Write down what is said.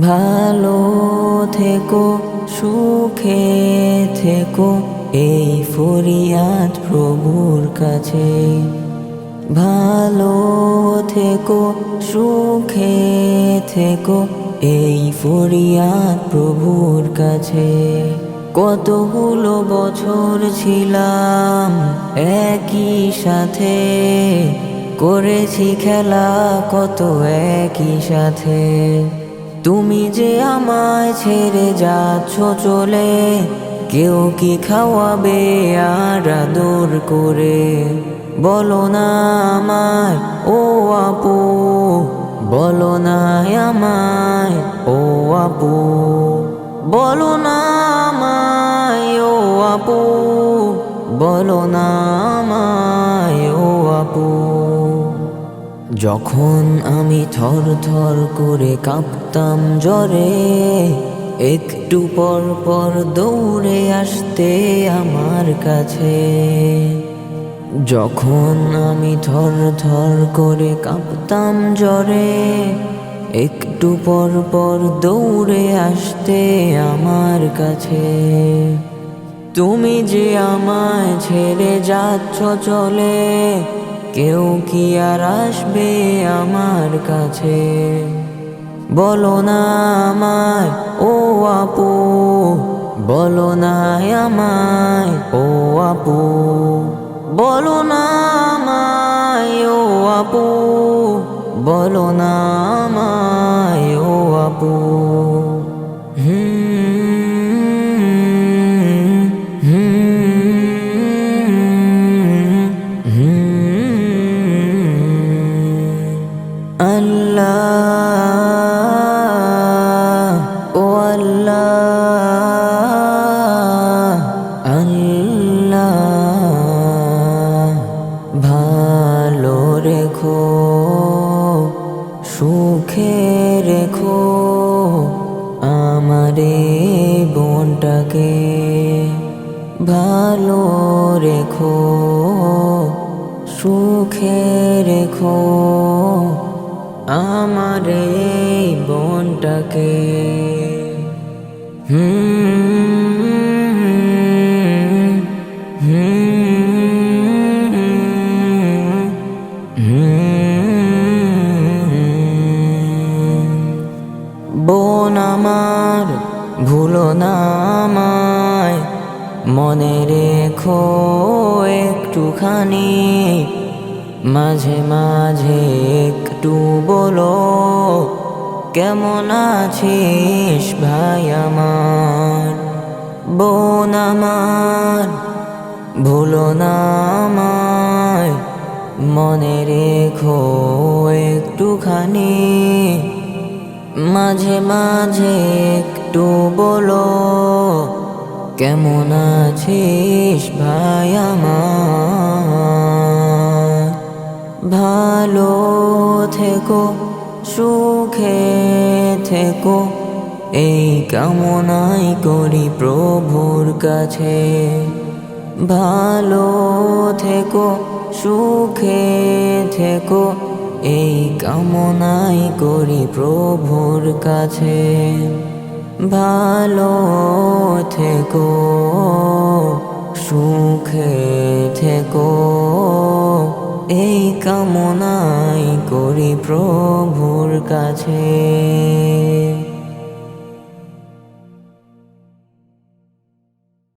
ভালো থেকো, সুখে থেকো, এই ফরিয়াদ প্রভুর কাছে। ভালো থেকো, সুখে থেকো, এই ফরিয়াদ প্রভুর কাছে। কতগুলো বছর ছিলাম একই সাথে, করেছি খেলা কত একই সাথে। তুমি যে আমায় ছেড়ে যাচ্ছ চলে, কেউ কি খাওয়াবে আর আদর করে? বলো না আমায় ও আপু, বলো না আমায়, ও আপু, বলো না আমায়, ও আপু, বলো না আমায়, ও আপু। যখন আমি থর থর করে কাঁপতাম জ্বরে, একটু পর পর দৌড়ে আসতে আমার কাছে। যখন আমি থর থর করে কাঁপতাম জ্বরে, একটু পর পর দৌড়ে আসতে আমার কাছে। তুমি যে আমায় ছেড়ে যাচ্ছ চলে কেউ কি আর আসবে আমার কাছে? বলো না আমায় ও আপু। বলো না আমায়, ও আপু। বলো না আমায়, ও আপু। বলো না আমায়, ও আপু। ভালো রেখো সুখে রেখো আমারে বোনটাকে। ভালো রেখো সুখে রেখো আমার বোনটাকে। হুম। আমার, ভুলো না মনে রেখো একটুখানি, মাঝে মাঝে একটু বলো, কেমন আছিস ভাই আমার? বোন আমার, ভুলো না মনে রেখো একটুখানি মাঝে মাঝে একটু বলো, কেমন আছিস ভাই আমার? ভালো থেকো, সুখে থেকো, এই কামনাই করি প্রভুর কাছে। ভালো থেকো, সুখে থেকো এই কামনাই করি প্রভুর কাছে। ভালো থেকো সুখে থেকো। এই কামনাই করি প্রভুর কাছে।